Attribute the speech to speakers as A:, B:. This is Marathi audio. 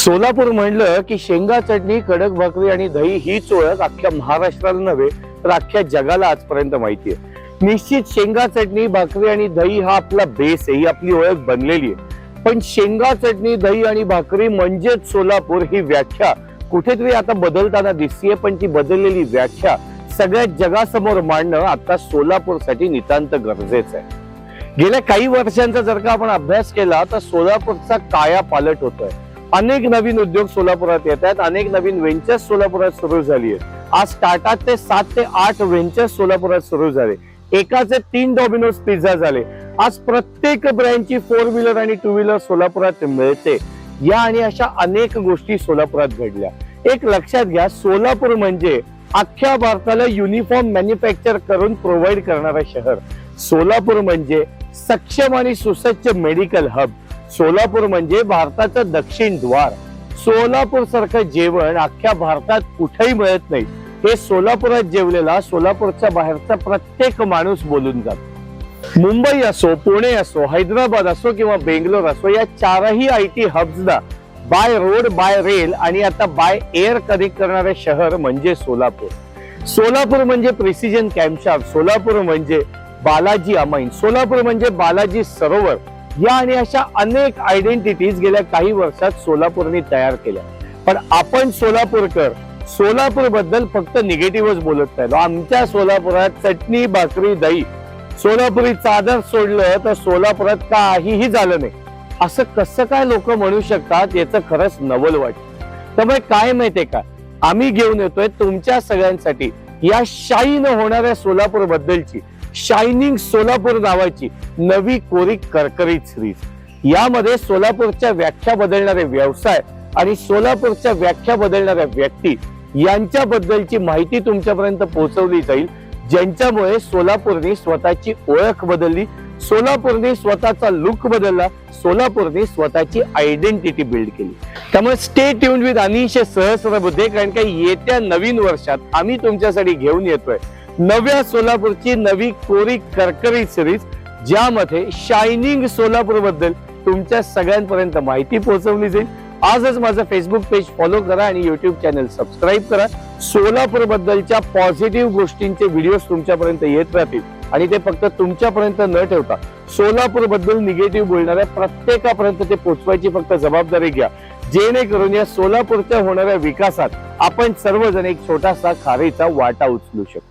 A: सोलापूर म्हणलं की शेंगा चटणी कडक भाकरी आणि दही हीच ओळख अख्ख्या महाराष्ट्राला नव्हे तर अख्ख्या जगाला आजपर्यंत माहिती आहे निश्चित शेंगा चटणी भाकरी आणि दही हा आपला बेस आहे ही आपली ओळख बनलेली आहे. पण शेंगा चटणी दही आणि भाकरी म्हणजेच सोलापूर ही व्याख्या कुठेतरी आता बदलताना दिसतीये पण ती बदललेली व्याख्या सगळ्या जगासमोर मांडणं आता सोलापूरसाठी नितांत गरजेचं आहे. गेल्या काही वर्षांचा जर का आपण अभ्यास केला तर सोलापूरचा काया पालट होतोय. अनेक नवीन उद्योग सोलापुरात येत आहेत. अनेक नवीन व्हेंचर्स सोलापुरात सुरू झाली आहेत. आज टाटा ते सात ते आठ व्हेंचर्स सोलापुरात सुरू झाले. एकाचे तीन डॉमिनोज पिझ्झा झाले. आज प्रत्येक ब्रँडची फोर व्हीलर आणि टू व्हीलर सोलापुरात मिळते. या आणि अशा अनेक गोष्टी सोलापुरात घडल्या. एक लक्षात घ्या सोलापूर म्हणजे अख्ख्या भारताला युनिफॉर्म मॅन्युफॅक्चर करून प्रोव्हाइड करणारं शहर. सोलापूर म्हणजे सक्षम आणि सुसज्ज मेडिकल हब सोलापूर म्हणजे भारताचं दक्षिण द्वार. सोलापूर सारखं जेवण अख्ख्या भारतात कुठेही मिळत नाही. हे सोलापुरात जेवलेला सोलापूरच्या बाहेरचा प्रत्येक माणूस बोलून जातो. मुंबई असो पुणे असो हैदराबाद असो किंवा बेंगलोर असो या चारही आय टी हब्सना बाय रोड बाय रेल आणि आता बाय एअर कनेक्ट करणारे शहर म्हणजे सोलापूर. सोलापूर म्हणजे प्रिसिजन कॅम्पशॉप सोलापूर म्हणजे बालाजी अमाईन सोलापूर म्हणजे बालाजी सरोवर या आणि अशा अनेक आयडेंटिटीज गेल्या काही वर्षात सोलापूरने तयार केल्या. पण आपण सोलापूरकर सोलापूरबद्दल फक्त निगेटिव्हच बोलत राहिलो आमच्या सोलापुरात चटणी भाकरी दही सोलापुरी चादर सोडलं तर सोलापुरात काहीही झालं नाही. असं कसं काय लोक म्हणू शकतात याचं खरंच नवल वाटत. त्यामुळे काय माहितीये का? आम्ही घेऊन येतोय तुमच्या सगळ्यांसाठी या शाईन होणाऱ्या सोलापूर बद्दलची शायनिंग सोलापूर नावाची नवी कोरी करकरीत सिरीज यामध्ये सोलापूरच्या व्याख्या बदलणारे व्यवसाय आणि सोलापूरच्या व्याख्या बदलणाऱ्या व्यक्ती यांच्याबद्दलची माहिती तुमच्यापर्यंत पोहोचवली जाईल ज्यांच्यामुळे सोलापूरने स्वतःची ओळख बदलली सोलापूरने स्वतःचा लुक बदलला सोलापूरने स्वतःची आयडेंटिटी बिल्ड केली. त्यामुळे stay tune with Anish Sahasrabuddhe कारण का येत्या नवीन वर्षात आम्ही तुमच्यासाठी घेऊन येतोय. नव्या सोलापूरची नवी कोरी करकरी सिरीज ज्यामध्ये शायनिंग सोलापूरबद्दल तुमच्या सगळ्यांपर्यंत माहिती पोहोचवली जाईल. आजच माझं फेसबुक पेज फॉलो करा आणि युट्यूब चॅनल सबस्क्राईब करा. सोलापूर बद्दलच्या पॉझिटिव्ह गोष्टींचे व्हिडिओज तुमच्यापर्यंत येत राहतील. आणि ते फक्त तुमच्यापर्यंत न ठेवता सोलापूरबद्दल निगेटिव्ह बोलणाऱ्या प्रत्येकापर्यंत ते पोचवायची फक्त जबाबदारी घ्या. जेणेकरून या सोलापूरच्या होणाऱ्या विकासात आपण सर्वजण एक छोटासा खारीचा वाटा उचलू शकतो